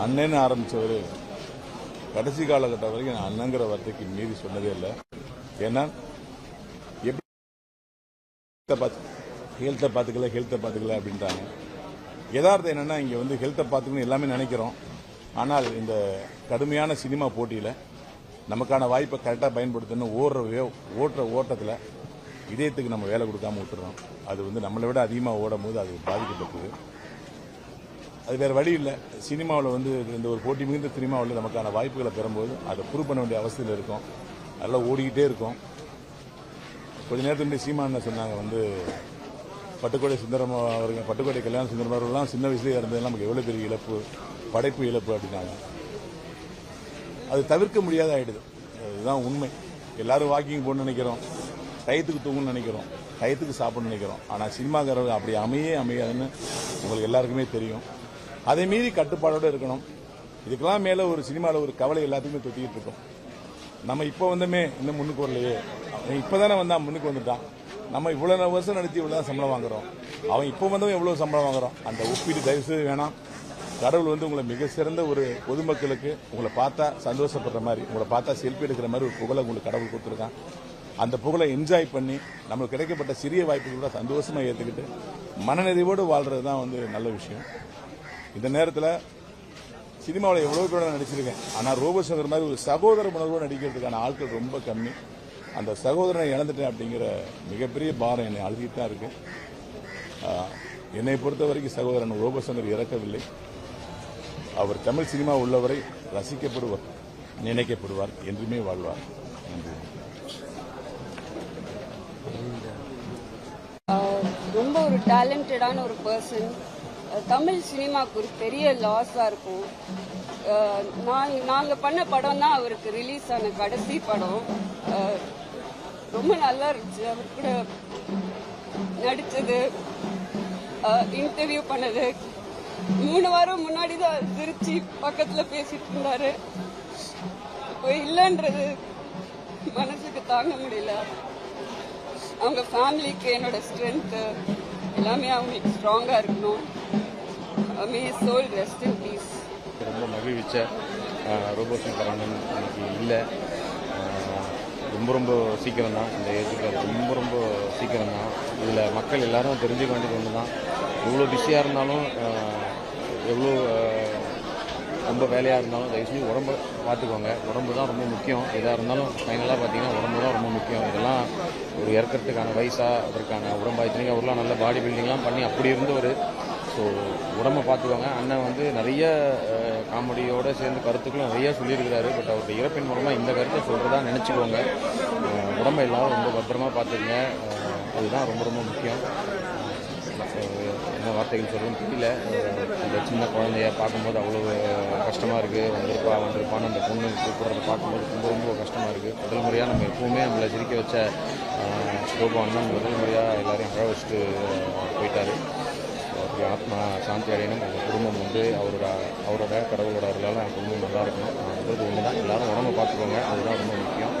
அண்ணன்னு ஆரம்பித்தவர் கடைசி காலகட்டம் வரைக்கும் நான் அண்ணங்கிற வார்த்தைக்கு மீறி சொன்னதே இல்லை. ஏன்னா எப்படி ஹெல்த்தை பார்த்துக்கல ஹெல்த்தை பார்த்துக்கல அப்படின்றாங்க. யதார்த்தம் என்னன்னா இங்கே வந்து ஹெல்த்தை பார்த்துக்கணும் எல்லாமே நினைக்கிறோம். ஆனால் இந்த கடுமையான சினிமா போட்டியில் நமக்கான வாய்ப்பை கரெக்டாக பயன்படுத்தணும் ஓடுற வே- ஓட்டுற ஓட்டத்தில் இதயத்துக்கு நம்ம வேலை கொடுக்காம விட்டுறோம். அது வந்து நம்மளை விட அதிகமாக ஓடும் போது அது பாதிக்கப்பட்டது. அது வேற வழி இல்லை. சினிமாவில் வந்து இந்த ஒரு போட்டி மிகுந்த சினிமாவில் நமக்கான வாய்ப்புகளை பெறும்போது அதை ப்ரூவ் பண்ண வேண்டிய அவசியம் இருக்கும். அதெல்லாம் ஓடிக்கிட்டே இருக்கும். கொஞ்ச நேரத்துக்கு முன்னாடி சொன்னாங்க? வந்து பட்டுக்கோடை சுந்தரம் அவர்கள் பட்டுக்கோடை கல்யாண சுந்தரம் அவர்கள்லாம் சின்ன வயசுலேயே இருந்தது நமக்கு எவ்வளோ பெரிய இழப்பு படைப்பு இழப்பு அப்படின்னாங்க. அது தவிர்க்க முடியாத ஆகிடுது இதுதான் உண்மை. எல்லாரும் வாக்கிங் போகணும்னு நினைக்கிறோம். டயத்துக்கு தூங்கணும்னு நினைக்கிறோம். டயத்துக்கு சாப்பிடணும்னு நினைக்கிறோம். ஆனால் சினிமாக்காரர்கள் அப்படி அமையே அமையாதுன்னு உங்களுக்கு எல்லாருக்குமே தெரியும். அதை மீறி கட்டுப்பாடோடு இருக்கணும். இதுக்கெல்லாம் மேலே ஒரு சினிமாவில் ஒரு கவலை எல்லாத்துக்குமே தொத்திக்கிட்டு இருக்கோம். நம்ம இப்போ வந்தமே இன்னும் முன்னுக்கு வரலையே. அவன் இப்பதானே வந்தான் முன்னுக்கு வந்துட்டான் நம்ம இவ்வளவு வருஷம் நடிச்சு இவ்வளவு சம்பளம் வாங்குறோம். அவன் இப்போ வந்தவன் எவ்வளவு சம்பளம் வாங்குறோம் அந்த ஒப்பீடு தயவு செய்து வேணாம். கடவுள் வந்து உங்களை மிக சிறந்த ஒரு பொதுமக்களுக்கு உங்களை பார்த்தா சந்தோஷப்படுற மாதிரி உங்களை பார்த்தா செல்ஃபி எடுக்கிற மாதிரி ஒரு புகழை உங்களுக்கு கடவுள் கொடுத்துருக்கான். அந்த புகழை என்ஜாய் பண்ணி நம்மளுக்கு கிடைக்கப்பட்ட சிறிய வாய்ப்புகளை சந்தோஷமா ஏற்றுக்கிட்டு மனநிறைவோடு வாழ்றது தான் வந்து நல்ல விஷயம். இந்த நேரத்தில் சினிமாவில் எவ்வளோ பேர் நடிச்சிருக்கேன். ஆனால் ரோபசங்கர் மாதிரி ஒரு சகோதர உணர்வோடு நடிக்கிறதுக்கான ஆட்கள் ரொம்ப கம்மி. அந்த சகோதரனை இழந்துட்டேன் அப்படிங்கிற மிகப்பெரிய பாரம் என்னை அழுதிட்டு தான் இருக்கு. என்னை பொறுத்த வரைக்கும் சகோதரன் ரோபோசங்கர் இறக்கவில்லை. அவர் தமிழ் சினிமா உள்ளவரை ரசிக்கப்படுவார் நினைக்கப்படுவார் என்றுமே வாழ்வார். ரொம்ப ஒரு டேலண்டடான ஒரு பர்சன் தமிழ் சினிமாவுக்கு ஒரு பெரிய லாஸாக இருக்கும். ஆஹ் நாங்க நாங்கள் பண்ண படம் தான் அவருக்கு ரிலீஸ் ஆன கடைசி படம். ரொம்ப நல்லா இருந்துச்சு. அவர் கூட நடிச்சது இன்டர்வியூ பண்ணது. மூணு வாரம் முன்னாடி தான் திருச்சி பக்கத்துல பேசிட்டு இருந்தாரு. இப்போ இல்லைன்றது மனசுக்கு தாங்க முடியல. அவங்க ஃபேமிலிக்கு என்னோட ஸ்ட்ரென்த்து எல்லாமே அவங்களுக்கு ஸ்ட்ராங்காக இருக்கணும். May soul rest in peace ரொம்ப மகிழ்விச்ச ரோபோசங்கர் அண்ணன் இன்னைக்கு இல்லை. ரொம்ப ரொம்ப சீக்கிரம் தான் இந்த ஏற்றுக்கிறது ரொம்ப ரொம்ப சீக்கிரம் தான் இதில் மக்கள் எல்லாரும் தெரிஞ்சுக்க வேண்டியது ஒன்று தான் எவ்வளோ பிஸியாக இருந்தாலும் எவ்வளோ ரொம்ப வேலையாக இருந்தாலும் தயவு செஞ்சு உடம்பு பார்த்துக்கோங்க. உடம்பு தான் ரொம்ப முக்கியம். எதாக இருந்தாலும் ஃபைனலாக பார்த்தீங்கன்னா உடம்பு தான் ரொம்ப முக்கியம். இதெல்லாம் ஒரு இறக்கிறதுக்கான வயசாக அதற்கான உடம்பாய்ச்சினிங்க அவரெலாம் நல்ல பாடி பில்டிங்லாம் பண்ணி அப்படி இருந்தவர் ஸோ உடம்ப பார்த்துக்கோங்க. அண்ணன் வந்து நிறைய காமெடியோடு காமெடியோட சேர்ந்து கருத்துக்களும் நிறைய சொல்லியிருக்கிறாரு. பட் அவருடைய இறப்பின் மூலமாக இந்த கருத்தை சொல்கிறதா நினச்சிக்கோங்க. உடம்ப எல்லாரும் ரொம்ப பத்திரமா பார்த்துக்குங்க. அதுதான் ரொம்ப ரொம்ப முக்கியம். என்ன வார்த்தைகள் சொல்லணும்னு தெரியல. இந்த அந்த சின்ன குழந்தைய பார்க்கும்போது அவ்வளோ கஷ்டமாக இருக்குது வந்திருப்பா வந்திருப்பான்னு அந்த பொண்ணு கூப்பிட்றத பார்க்கும்போது ரொம்ப ரொம்ப கஷ்டமாக இருக்குது முதல் முறையாக நம்ம எப்பவுமே நம்மளை சிரிக்க வச்ச ஸ்டோபோ அண்ணன் முதல் முறையாக எல்லாரையும் அழ வச்சுட்டு போயிட்டார் போயிட்டாரு. அவருடைய ஆத்மா சாந்தி அடையணும். அவங்க குடும்பம் வந்து அவரோட அவரோட கடவுளோட அருளால் குடும்பம் நல்லா இருக்கணும். நான் ஒன்று தான் எல்லாரும் உடம்பை பார்த்துக்கோங்க. அதுதான் ரொம்ப முக்கியம்.